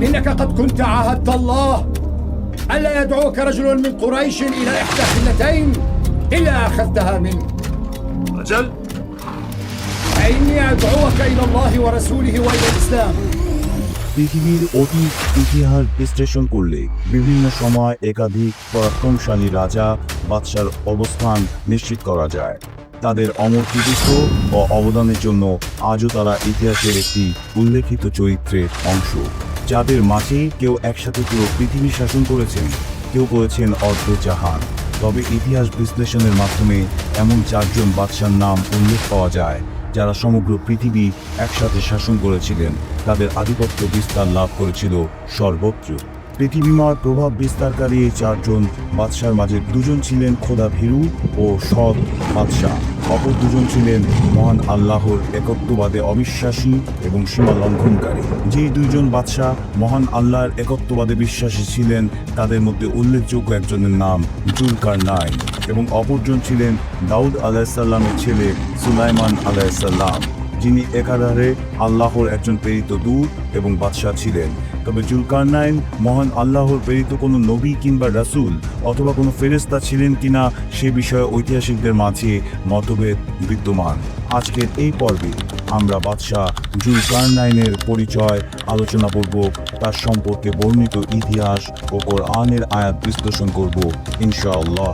إنك قد كنت عاهدت الله ألا يدعوك رجل من قريش إلى إحدى خلتين إلا أخذتها منه أجل فإني أدعوك إلى الله ورسوله وإلى الإسلام পৃথিবীর অতীত ইতিহাস বিশ্লেষণ করলে বিভিন্ন সময় একাধিক পরাক্রমশালী রাজা বাদশার অবস্থান নিশ্চিত করা যায় তাদের অমর কৃতিত্ব ও অবদানের জন্য আজও তারা ইতিহাসের একটি উল্লেখিত চরিত্রের অংশ যাদের মাঝে কেউ একসাথে পুরো পৃথিবী শাসন করেছেন, কেউ করেছেন অর্ধ জাহান। তবে ইতিহাস বিশ্লেষণের মাধ্যমে এমন চারজন বাদশার নাম উল্লেখ পাওয়া যায়, যারা সমগ্র পৃথিবী একসাথে শাসন করেছিলেন। তাদের আধিপত্য বিস্তার লাভ করেছিল সর্বত্র। পৃথিবীময় প্রভাব বিস্তারকারী এই চারজন বাদশার মাঝে দুজন ছিলেন খোদা ভীরু ও সৎ বাদশাহ। অপর দুজন ছিলেন মহান আল্লাহর একত্ববাদে অবিশ্বাসী এবং সীমা লঙ্ঘনকারী। যে দুইজন বাদশাহ মহান আল্লাহর একত্ববাদে বিশ্বাসী ছিলেন, তাদের মধ্যে উল্লেখযোগ্য একজনের নাম জুলকার নাইন এবং অপরজন ছিলেন দাউদ আলাহিসাল্লামের ছেলে সুলাইমান আলাহিসাল্লাম যিনি একাধারে আল্লাহর একজন প্রেরিত দূত এবং বাদশাহ ছিলেন। তবে জুলকারনাইন মহান আল্লাহর প্রেরিত কোনো নবী কিংবা রাসূল অথবা কোনো ফেরেস্তা ছিলেন কিনা সে বিষয়ে ঐতিহাসিকদের মাঝে মতভেদ বিদ্যমান। আজকের এই পর্বে আমরা বাদশাহ জুলকারনাইনের পরিচয়, আলোচনা করব, তার সম্পর্কে বর্ণিত ইতিহাস ও কোরআনের আয়াত বিশ্লেষণ করব, ইনশাআল্লাহ।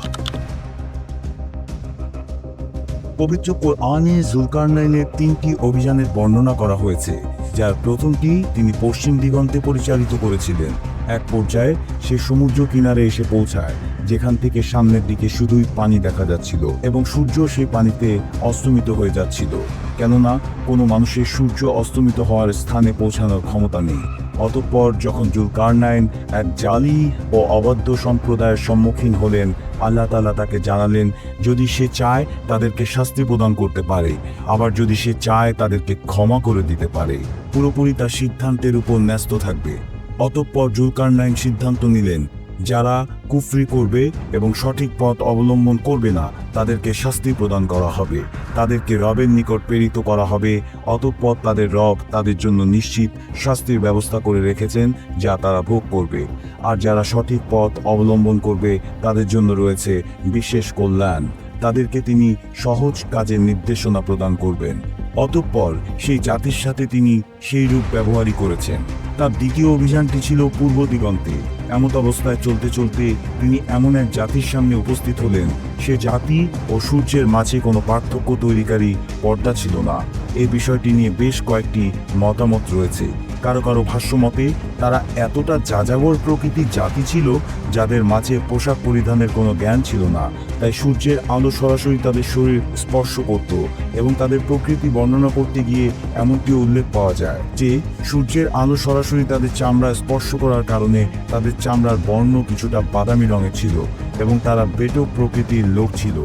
পবিত্র কোরআনে জুলকারনাইনের তিনটি অভিযানের বর্ণনা করা হয়েছে। যার প্রথমটি তিনি পশ্চিম দিগন্তে পরিচালিত করেছিলেন। এক পর্যায়ে সে সমুদ্র কিনারে এসে পৌঁছায়, যেখান থেকে সামনের দিকে শুধুই পানি দেখা যাচ্ছিল এবং সূর্য সেই পানিতে অস্তমিত হয়ে যাচ্ছিল। কেননা কোনো মানুষের সূর্য অস্তমিত হওয়ার স্থানে পৌঁছানোর ক্ষমতা নেই। অতঃপর যখন জুলকারনাইন এক জালি ও অবাধ্য সম্প্রদায়ের সম্মুখীন হলেন, আল্লাহ তালা তাকে জানালেন, যদি সে চায়, তাদেরকে শাস্তি প্রদান করতে পারে। আবার যদি সে চায়, তাদেরকে ক্ষমা করে দিতে পারে। পুরোপুরি তার সিদ্ধান্তের উপর ন্যস্ত থাকবে। অতঃপর জুলকারনাইন সিদ্ধান্ত নিলেন যারা কুফরি করবে এবং সঠিক পথ অবলম্বন করবে না, তাদেরকে শাস্তি প্রদান করা হবে। তাদেরকে রবের নিকট প্রেরিত করা হবে, অতঃপর তাদের রব তাদের জন্য নিশ্চিত শাস্তির ব্যবস্থা করে রেখেছেন যা তারা ভোগ করবে। আর যারা সঠিক পথ অবলম্বন করবে, তাদের জন্য রয়েছে বিশেষ কল্যাণ। তাদেরকে তিনি সহজ কাজের নির্দেশনা প্রদান করবেন। অতঃপর সেই জাতির সাথে তিনি সেই রূপ ব্যবহারই করেছেন। তার দ্বিতীয় অভিযানটি ছিল পূর্ব দিগন্তে। এমত অবস্থায় চলতে চলতে তিনি এমন এক জাতির সামনে উপস্থিত হলেন। সে জাতি ও সূর্যের মাঝে কোনো পার্থক্য তৈরিকারী পর্দা ছিল না। এ বিষয়টি নিয়ে বেশ কয়েকটি মতামত রয়েছে। কারও কারও ভাষ্য মতে, তারা এতটা যাযাবর প্রকৃতির জাতি ছিল, যাদের মাঝে পোশাক পরিধানের কোনো জ্ঞান ছিল না। তাই সূর্যের আলো সরাসরি তাদের শরীর স্পর্শ করত এবং তাদের প্রকৃতি বর্ণনা করতে গিয়ে এমনটি উল্লেখ পাওয়া যায় যে, সূর্যের আলো সরাসরি তাদের চামড়া স্পর্শ করার কারণে তাদের চামড়ার বর্ণ কিছুটা বাদামি রঙের ছিল এবং তারা বেটো প্রকৃতির লোক ছিল।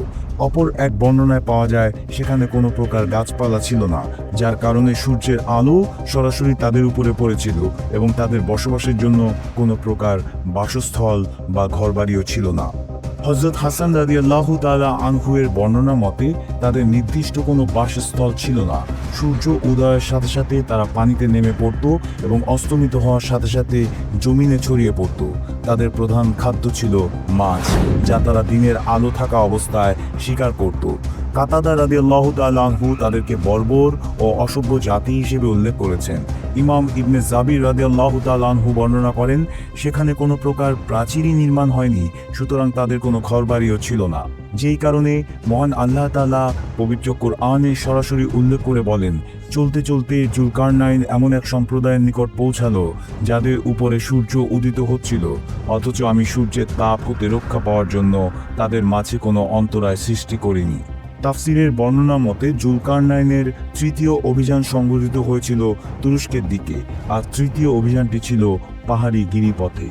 অপর এক বর্ণনায় পাওয়া যায়, সেখানে কোনো প্রকার গাছপালা ছিল না, যার কারণে সূর্যের আলো সরাসরি তাদের উপরে পড়েছিল এবং তাদের বসবাসের জন্য কোনো প্রকার বাসস্থল বা ঘরবাড়িও ছিল না। হজরত হাসান রাজি আল্লাহ তালা আনহুয়ের বর্ণনা মতে, তাদের নির্দিষ্ট কোনো বাসস্থল ছিল না। সূর্য উদয়ের সাথে সাথে তারা পানিতে নেমে পড়ত এবং অস্তমিত হওয়ার সাথে সাথে জমিনে ছড়িয়ে পড়ত। তাদের প্রধান খাদ্য ছিল মাছ, যা তারা দিনের আলো থাকা অবস্থায় শিকার করত। কাতাদা রাদি আল্লাহ তালহু তাদেরকে বর্বর ও অসভ্য জাতি হিসেবে উল্লেখ করেছেন। ইমাম ইবনে জাবির রাদি আল্লাহ তালহু বর্ণনা করেন, সেখানে কোনো প্রকার প্রাচীরই নির্মাণ হয়নি, সুতরাং তাদের কোনো ঘরবাড়িও ছিল না। যেই কারণে মহান আল্লাহ তালা পবিত্র কোরআনে সরাসরি উল্লেখ করে বলেন, চলতে চলতে জুলকারনাইন এমন এক সম্প্রদায়ের নিকট পৌঁছালো, যাদের উপরে সূর্য উদিত হচ্ছিল, অথচ আমি সূর্যের তাপ হতে রক্ষা পাওয়ার জন্য তাদের মাঝে কোনো অন্তরায় সৃষ্টি করিনি। তাফসিরের বর্ণনা মতে, জুলকারনাইনের তৃতীয় অভিযান সংঘটিত হয়েছিল তুরস্কের দিকে, আর তৃতীয় অভিযানটি ছিল পাহাড়ি গিরিপথে।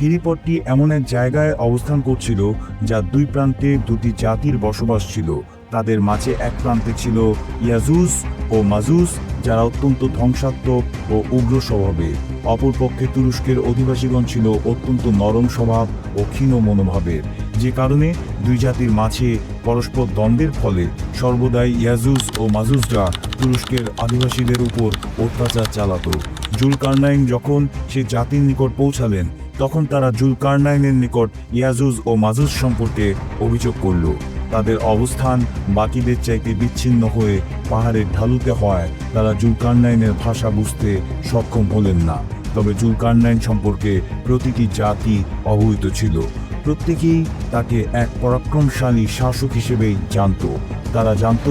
গিরিপথটি এমন এক জায়গায় অবস্থান করছিল, যা দুই প্রান্তে দুটি জাতির বসবাস ছিল। তাদের মাঝে এক প্রান্তে ছিল ইয়াজুস ও মাজুস যারা অত্যন্ত ধ্বংসাত্মক ও উগ্র স্বভাবের অপরপক্ষে তুরস্কের অধিবাসীগণ ছিল অত্যন্ত নরম স্বভাব ও ক্ষীণ মনোভাবের। যে কারণে দুই জাতির মাঝে পরস্পর দ্বন্দ্বের ফলে সর্বদাই ইয়াজুস ও মাজুসরা তুরস্কের আদিবাসীদের উপর অত্যাচার চালাতো। জুলকারনাইন যখন সে জাতির নিকট পৌঁছালেন, তখন তারা জুলকারনাইনের নিকট ইয়াজুজ ও মাজুজ সম্পর্কে অভিযোগ করল। তাদের অবস্থান বাকিদের চাইতে বিচ্ছিন্ন হয়ে পাহাড়ের ঢালুতে হয় তারা জুলকারনাইনের ভাষা বুঝতে সক্ষম হলেন না। তবে জুলকারনাইন সম্পর্কে প্রতিটি জাতি অবহিত ছিল। প্রত্যেকেই তাকে এক পরাক্রমশালী শাসক হিসেবেই জানত। তারা জানত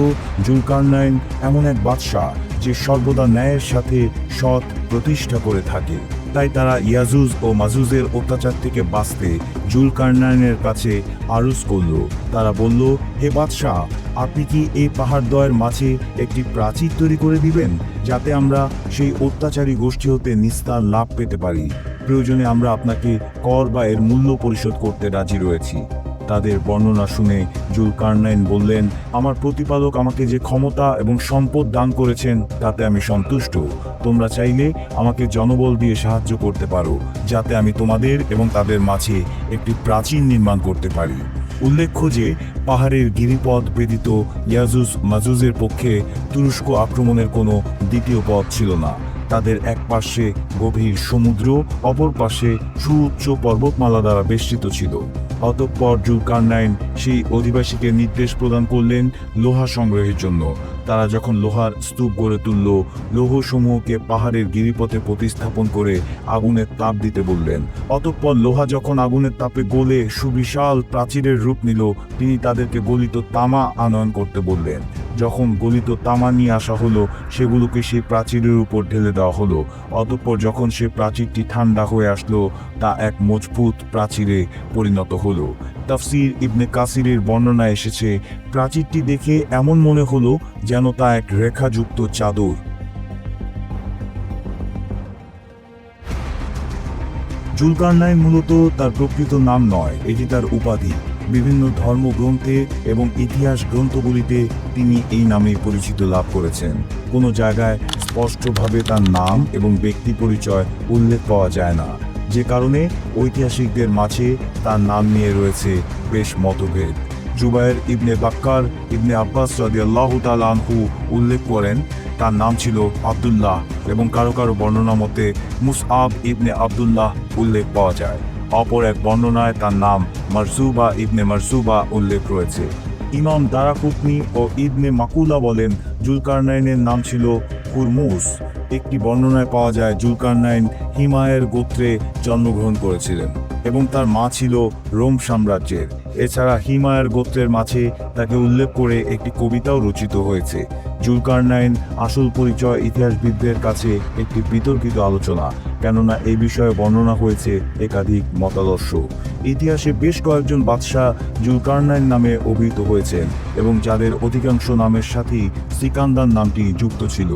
জুলকারনাইন এমন এক বাদশাহ যে সর্বদা ন্যায়ের সাথে সৎ প্রতিষ্ঠা করে থাকে। তাই তারা ইয়াজুজ ও মাজুজের অত্যাচার থেকে বাঁচতে জুলকারনাইনের কাছে আরজ করল। তারা বলল, হে বাদশাহ, আপনি কি এই পাহাড়দ্বয়ের মাঝে একটি প্রাচীর তৈরি করে দিবেন, যাতে আমরা সেই অত্যাচারী গোষ্ঠী হতে নিস্তার লাভ পেতে পারি? প্রয়োজনে আমরা আপনাকে কর বা এর মূল্য পরিশোধ করতে রাজি রয়েছি। তাদের বর্ণনা শুনে জুলকারনাইন বললেন, আমার প্রতিপালক আমাকে যে ক্ষমতা এবং সম্পদ দান করেছেন, তাতে আমি সন্তুষ্ট। তোমরা চাইলে আমাকে জনবল দিয়ে সাহায্য করতে পারো, যাতে আমি তোমাদের এবং তাদের মাঝে একটি প্রাচীন নির্মাণ করতে পারি। উল্লেখ্য যে, পাহাড়ের গিরিপথ বেদিত ইয়াজুজ মাজুজের পক্ষে তুরস্ক আক্রমণের কোনো দ্বিতীয় পথ ছিল না। তাদের এক পাশে গভীর সমুদ্র, অপর পাশে সুউচ্চ পর্বতমালা দ্বারা বেষ্টিত ছিল। অতঃপর জুলকারনাইন সেই অধিবাসীকে নির্দেশ প্রদান করলেন লোহা সংগ্রহের জন্য। তারা যখন লোহার স্তূপ গড়ে তুলল, লৌহসমূহকে পাহাড়ের গিরিপথে প্রতিস্থাপন করে আগুনের তাপ দিতে বললেন। অতঃপর লোহা যখন আগুনের তাপে গলে সুবিশাল প্রাচীরের রূপ নিল, তিনি তাদেরকে গলিত তামা আনয়ন করতে বললেন। যখন গলিত তামা নিয়ে আসা হলো, সেগুলোকে সেই প্রাচীরের উপর ঢেলে দেওয়া হলো। অতঃপর যখন সে প্রাচীরটি ঠান্ডা হয়ে আসলো, তা এক মজবুত প্রাচীরে পরিণত হলো। তাফসির ইবনে কাসিরের বর্ণনা এসেছে, প্রাচীরটি দেখে এমন মনে হলো যেন তা এক রেখাযুক্ত চাদর। জুলকারনাইন মূলত তার প্রকৃত নাম নয়, এটি তার উপাধি। বিভিন্ন ধর্মগ্রন্থে এবং ইতিহাস গ্রন্থগুলিতে তিনি এই নামে পরিচিত লাভ করেছেন। কোনো জায়গায় স্পষ্টভাবে তার নাম এবং ব্যক্তি পরিচয় উল্লেখ পাওয়া যায় না। যে কারণে ঐতিহাসিকদের মাঝে তার নাম নিয়ে রয়েছে বেশ মতভেদ। জুবায়ের ইবনে বাক্কার ইবনে আব্বাস রাদিয়াল্লাহ তালানহু উল্লেখ করেন, তার নাম ছিল আবদুল্লাহ এবং কারও কারও বর্ণনা মতে মুসআব ইবনে আবদুল্লাহ উল্লেখ পাওয়া যায়। অপর এক বর্ণনায় তার নাম মারসুবা ইবনে মারসুবা উল্লেখ রয়েছে। ইমাম দারাকুতনি ও ইবনে মাকুলা বলেন, জুলকারনাইনের নাম ছিল হুরমুস। একটি বর্ণনায় পাওয়া যায়, জুলকারনাইন হিমায়ের গোত্রে জন্মগ্রহণ করেছিলেন এবং তার মা ছিল রোম সাম্রাজ্যের। এছাড়া হিমায়ের গোত্রের মাঝে তাকে উল্লেখ করে একটি কবিতাও রচিত হয়েছে। জুলকারনাইন আসল পরিচয় ইতিহাসবিদদের কাছে একটি বিতর্কিত আলোচনা। কেননা এই বিষয়ে বর্ণনা হয়েছে একাধিক মতাদর্শ। ইতিহাসে বেশ কয়েকজন বাদশাহ জুলকারনাইন নামে অভিহিত হয়েছেন এবং যাদের অধিকাংশ নামের সাথেই সিকান্দার নামটি যুক্ত ছিল।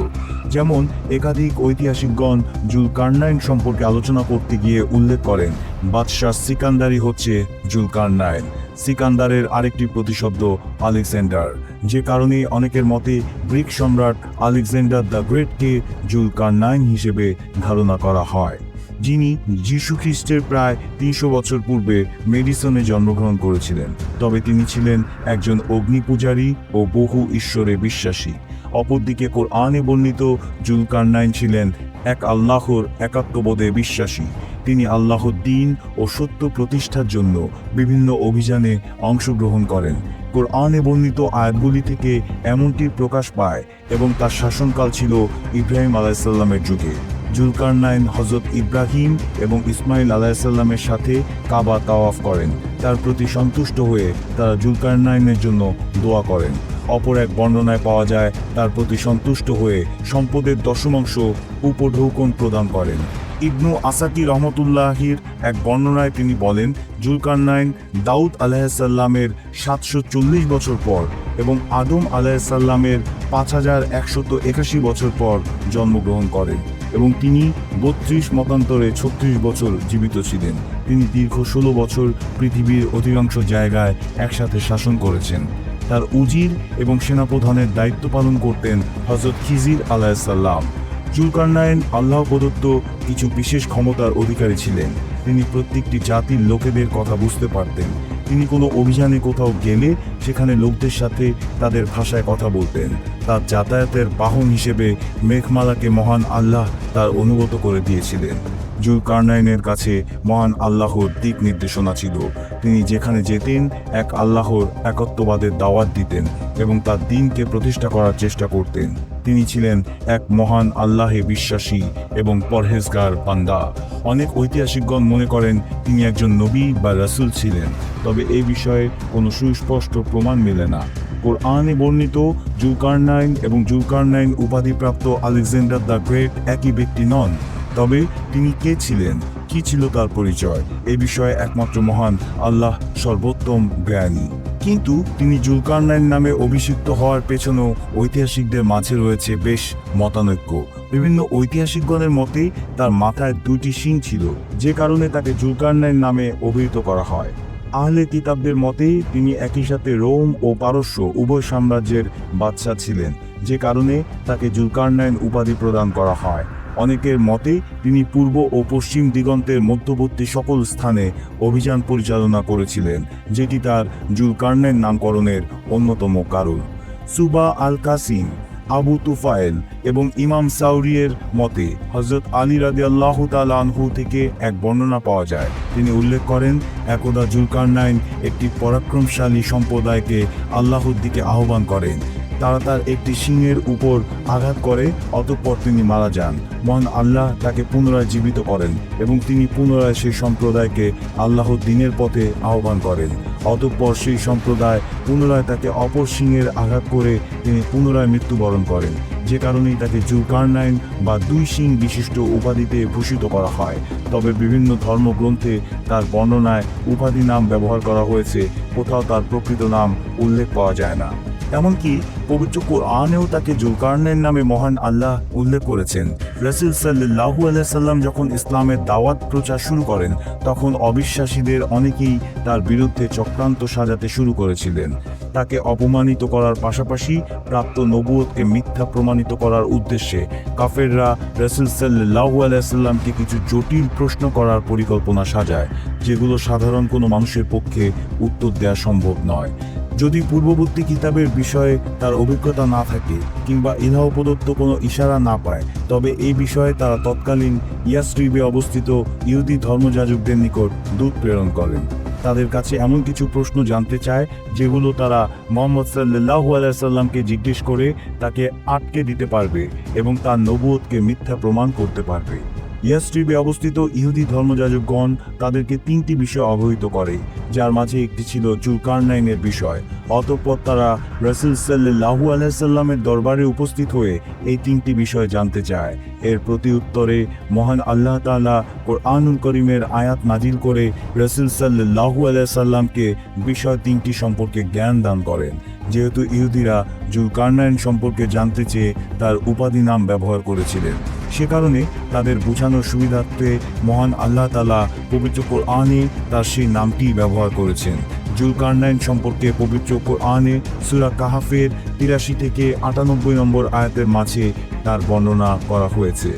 যেমন একাধিক ঐতিহাসিকগণ জুলকারনাইন সম্পর্কে আলোচনা করতে গিয়ে উল্লেখ করেন, বাদশাহ সিকান্দারি হচ্ছে জুলকারনাইন। সিকান্দারের আরেকটি প্রতিশব্দ, আলেকজান্ডার, যে কারণে অনেকের মতে গ্রিক সম্রাট আলেকজান্ডার দ্য গ্রেটকে জুলকারনাইন হিসেবে ধারণা করা হয়, যিনি যীশু খ্রিস্টের প্রায় তিনশো বছর পূর্বে মেডিসনে জন্মগ্রহণ করেছিলেন। তবে তিনি ছিলেন একজন অগ্নিপূজারী ও বহু ঈশ্বরে বিশ্বাসী। অপরদিকে কোরআনে বর্ণিত, জুলকারনাইন ছিলেন এক আল্লাহর একাত্মবোধে বিশ্বাসী। তিনি আল্লাহর দিন ও সত্য প্রতিষ্ঠার জন্য বিভিন্ন অভিযানে অংশগ্রহণ করেন। কোরআনে বর্ণিত আয়াতগুলি থেকে এমনটি প্রকাশ পায় এবং তার শাসনকাল ছিল ইব্রাহিম আলাইসাল্লামের যুগে। জুলকারনাইন হজরত ইব্রাহিম এবং ইসমাইল আলাইসাল্লামের সাথে কাবা তাওয়াফ করেন। তার প্রতি সন্তুষ্ট হয়ে তারা জুলকারনাইনের জন্য দোয়া করেন। অপর এক বর্ণনায় পাওয়া যায়, তার প্রতি সন্তুষ্ট হয়ে সম্পদের দশমাংশ উপঢৌকন প্রদান করেন। ইবনু আসাকি রহমতুল্লাহির এক বর্ণনায় তিনি বলেন, জুলকারনাইন দাউদ আলাহিসাল্লামের সাতশো চল্লিশ বছর পর এবং আদম আলাহিসাল্লামের পাঁচ হাজার একশত একাশি বছর পর জন্মগ্রহণ করেন এবং তিনি বত্রিশ মতান্তরে ছত্রিশ বছর জীবিত ছিলেন। তিনি দীর্ঘ ষোলো বছর পৃথিবীর অধিকাংশ জায়গায় একসাথে শাসন করেছেন। তার উজির এবং সেনাপ্রধানের দায়িত্ব পালন করতেন হজরত খিজির আলাহিসাল্লাম জুলকারনাইন আল্লাহ প্রদত্ত কিছু বিশেষ ক্ষমতার অধিকারী ছিলেন। তিনি প্রত্যেকটি জাতির লোকেদের কথা বুঝতে পারতেন। তিনি কোনো অভিযানে কোথাও গেলে সেখানে লোকদের সাথে তাদের ভাষায় কথা বলতেন। তার যাতায়াতের বাহন হিসেবে মেঘমালাকে মহান আল্লাহ তার অনুগত করে দিয়েছিলেন। জুলকারনাইনের কাছে মহান আল্লাহর দিক নির্দেশনা ছিল। তিনি যেখানে যেতেন, এক আল্লাহর একত্ববাদের দাওয়াত দিতেন এবং তার দিনকে প্রতিষ্ঠা করার চেষ্টা করতেন। তিনি ছিলেন এক মহান আল্লাহে বিশ্বাসী এবং পরহেজগার পান্দা অনেক ঐতিহাসিকগণ মনে করেন তিনি একজন নবী বা রাসূল ছিলেন, তবে এই বিষয়ে কোনো সুস্পষ্ট প্রমাণ মেলে না। কোরআনে বর্ণিত জুলকারনাইন এবং জুলকারনাইন উপাধিপ্রাপ্ত আলেকজান্ডার দ্য গ্রেট একই ব্যক্তি নন, তবে তিনি কে ছিলেন, কি ছিল তার পরিচয়, এ বিষয়ে একমাত্র মহান আল্লাহ সর্বোত্তম জ্ঞানী। কিন্তু তিনি জুলকারনাইন নামে অভিষিক্ত হওয়ার পেছনেও ঐতিহাসিকদের মাঝে রয়েছে বেশ মতানৈক্য। বিভিন্ন ঐতিহাসিকগণের মতে, তার মাথায় দুইটি শিং ছিল, যে কারণে তাকে জুলকারনাইন নামে অভিহিত করা হয়। আহলে কিতাবদের মতে, তিনি একই সাথে রোম ও পারস্য উভয় সাম্রাজ্যের বাদশা ছিলেন, যে কারণে তাকে জুলকারনাইন উপাধি প্রদান করা হয়। অনেকের মতে, তিনি পূর্ব ও পশ্চিম দিগন্তের মধ্যবর্তী সকল স্থানে অভিযান পরিচালনা করেছিলেন, যেটি তার জুলকারনাইন নামকরণের অন্যতম কারণ। সুবা আল কাসিম আবু তুফায়েল এবং ইমাম সাউরিয়ের মতে হজরত আলী রাদি আল্লাহ আনহু থেকে এক বর্ণনা পাওয়া যায়। তিনি উল্লেখ করেন, একদা জুলকারনাইন একটি পরাক্রমশালী সম্প্রদায়কে আল্লাহর দিকে আহ্বান করেন। তারা তার একটি সিংহের উপর আঘাত করে, অতঃপর তিনি মারা যান। মহান আল্লাহ তাকে পুনরায় জীবিত করেন এবং তিনি পুনরায় সেই সম্প্রদায়কে আল্লাহর দিনের পথে আহ্বান করেন। অতঃপর সেই সম্প্রদায় পুনরায় তাকে অপর সিংহের আঘাত করে তিনি পুনরায় মৃত্যুবরণ করেন। যে কারণেই তাকে জুলকারনাইন বা দুই সিং বিশিষ্ট উপাধিতে ভূষিত করা হয়। তবে বিভিন্ন ধর্মগ্রন্থে তার বর্ণনায় উপাধি নাম ব্যবহার করা হয়েছে, কোথাও তার প্রকৃত নাম উল্লেখ পাওয়া যায় না। এমনকি পবিত্র কোরআনেও তাকে জুলকারনের নামে মহান আল্লাহ উল্লেখ করেছেন। রসুল সাল্লাহু আলাইসাল্লাম যখন ইসলামের দাওয়াত প্রচার শুরু করেন, তখন অবিশ্বাসীদের অনেকেই তার বিরুদ্ধে চক্রান্ত সাজাতে শুরু করেছিলেন। তাকে অপমানিত করার পাশাপাশি প্রাপ্ত নবুয়তকে মিথ্যা প্রমাণিত করার উদ্দেশ্যে কাফেররা রসুল সাল্লাহু আলাইসাল্লামকে কিছু জটিল প্রশ্ন করার পরিকল্পনা সাজায়, যেগুলো সাধারণ কোনো মানুষের পক্ষে উত্তর দেওয়া সম্ভব নয়। যদি পূর্ববর্তী কিতাবের বিষয়ে তার অভিজ্ঞতা না থাকে কিংবা ইলাহ প্রদত্ত কোনো ইশারা না পায়, তবে এই বিষয়ে তারা তৎকালীন ইয়াস্ট্রিবে অবস্থিত ইহুদি ধর্মযাজকদের নিকট দূত প্রেরণ করেন। তাদের কাছে এমন কিছু প্রশ্ন জানতে চায়, যেগুলো তারা মোহাম্মদ সাল্লাহু আলাইসাল্লামকে জিজ্ঞেস করে তাকে আটকে দিতে পারবে এবং তার নবুয়তকে মিথ্যা প্রমাণ করতে পারবে। ইয়াস্ট্রিবে অবস্থিত ইহুদি ধর্মযাজকগণ তাদেরকে তিনটি বিষয় অবহিত করে, যার মাঝে একটি ছিল জুলকারনাইনের বিষয়। অতঃপর তারা রসুল সাল্লাহু আলাইসাল্লামের দরবারে উপস্থিত হয়ে এই তিনটি বিষয় জানতে চায়। এর প্রতি উত্তরে মহান আল্লাহ তাআলা কোরআনুল করিমের আয়াত নাজিল করে রসুল সাল্লাহু আলাইসাল্লামকে বিষয় তিনটি সম্পর্কে জ্ঞান দান করেন। যেহেতু ইহুদিরা জুলকারনাইন সম্পর্কে জানতে চেয়ে তার উপাধি নাম ব্যবহার করেছিলেন। সে কারণে তাদের বোঝানোর সুবিধার্থে মহান আল্লাহ তালা পবিত্র কোরআনে তার সেই নামটি ব্যবহার করেছেন। জুলকারনাইন সম্পর্কে পবিত্র কোরআনে সুরা কাহাফের তিরাশি থেকে আটানব্বই নম্বর আয়াতের মাঝে তার বর্ণনা করা হয়েছে।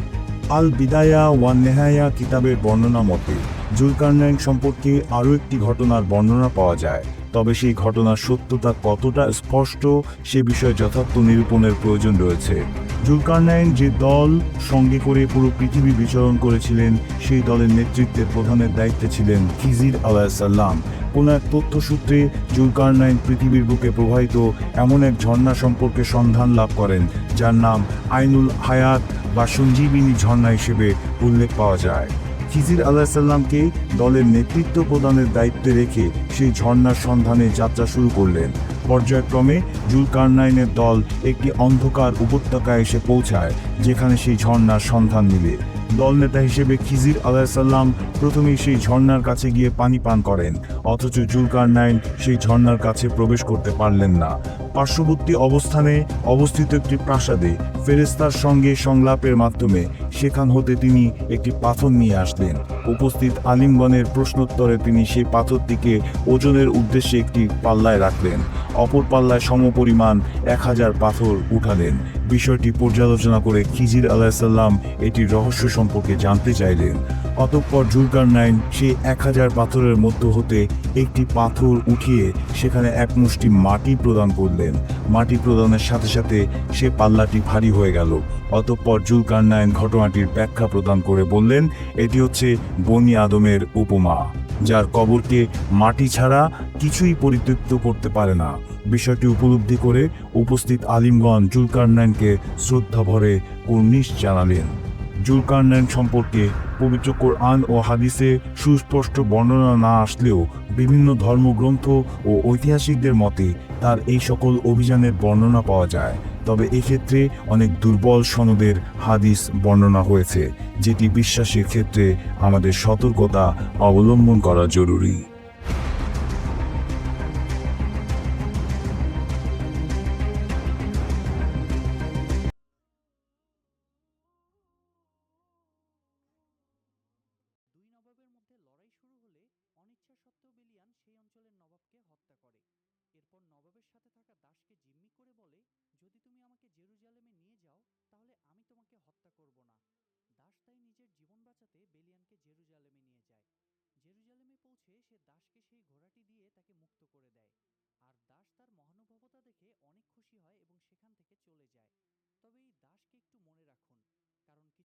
আল বিদায়া ওয়ান নেহায়া কিতাবের বর্ণনা মতে, জুলকারনাইন সম্পর্কে আরও একটি ঘটনার বর্ণনা পাওয়া যায়। তবে সেই ঘটনার সত্যতা কতটা স্পষ্ট সে বিষয়ে যথার্থ নিরূপণের প্রয়োজন রয়েছে। জুলকারনাইন যে দল সঙ্গে করে পুরো পৃথিবী বিচরণ করেছিলেন, সেই দলের নেতৃত্বের প্রধানের দায়িত্বে ছিলেন খিজির আলাহিসাল্লাম কোনো এক তথ্যসূত্রে জুলকারনাইন পৃথিবীর বুকে প্রবাহিত এমন এক ঝর্ণা সম্পর্কে সন্ধান লাভ করেন, যার নাম আইনুল হায়াত বা সঞ্জীবিনী ঝর্ণা হিসেবে উল্লেখ পাওয়া যায়। খিজির আলাহিসাল্লামকে দলের নেতৃত্ব প্রদানের দায়িত্বে রেখে সেই ঝর্ণার সন্ধানে যাত্রা শুরু করলেন। পর্যায়ক্রমে জুলকারনাইনের দল একটি অন্ধকার উপত্যকায় এসে পৌঁছায়, যেখানে সেই ঝর্ণার সন্ধান মিলে দলনেতা হিসেবে খিজির আলাহিসাল্লাম প্রথমেই সেই ঝর্ণার কাছে গিয়ে পানি পান করেন, অথচ জুলকারনাইন সেই ঝর্ণার কাছে প্রবেশ করতে পারলেন না। পার্শ্ববর্তী অবস্থানে অবস্থিত একটি প্রাসাদে ফেরেস্তার সঙ্গে সংলাপের মাধ্যমে সেখান হতে তিনি একটি পাথর নিয়ে আসলেন। উপস্থিত আলিমগণের প্রশ্নোত্তরে তিনি সেই পাথরটিকে ওজনের উদ্দেশ্যে একটি পাল্লায় রাখলেন। অপর পাল্লায় সমপরিমাণ এক হাজার পাথর উঠালেন। বিষয়টি পর্যালোচনা করে খিজির আলাহিসাল্লাম এটির রহস্য সম্পর্কে জানতে চাইলেন। অতঃপর জুলকার নাইন সেই এক হাজার পাথরের মধ্য হতে একটি পাথর উঠিয়ে সেখানে এক মুষ্টি মাটি প্রদান করলেন। মাটি প্রদানের সাথে সাথে সে পাল্লাটি ভারী হয়ে গেল। অতঃপর জুলকার নাইন ঘটনাটির ব্যাখ্যা প্রদান করে বললেন, এটি হচ্ছে বনি আদমের উপমা, যার কবরকে মাটি ছাড়া কিছুই পরিতৃপ্ত করতে পারে না। বিষয়টি উপলব্ধি করে উপস্থিত আলিমগণ জুলকারনাইনকে শ্রদ্ধা ভরে কর্নিশ জানালেন। জুলকারনাইন সম্পর্কে পবিত্র কোরআন ও হাদিসে সুস্পষ্ট বর্ণনা না আসলেও বিভিন্ন ধর্মগ্রন্থ ও ঐতিহাসিকদের মতে তার এই সকল অভিযানের বর্ণনা পাওয়া যায়। তবে এক্ষেত্রে অনেক দুর্বল সনদের হাদিস বর্ণনা হয়েছে, যেটি বিশ্বাসের ক্ষেত্রে আমাদের সতর্কতা অবলম্বন করা জরুরি। এরপর নবাবের সাথে থাকা দাসকে জিম্মি করে বলে, যদি তুমি আমাকে জেরুজালেমে নিয়ে যাও, তাহলে আমি তোমাকে হত্যা করব না। দাস তাই নিজের জীবন বাঁচাতে বেলিয়ানকে জেরুজালেমে নিয়ে যায়। জেরুজালেমে পৌঁছে সে দাসকে সেই ঘোড়াটি দিয়ে তাকে মুক্ত করে দেয়। আর দাস তার মহানুভবতা দেখে অনেক খুশি হয় এবং সেখান থেকে চলে যায়। তবে এই দাসকে একটু মনে রাখুন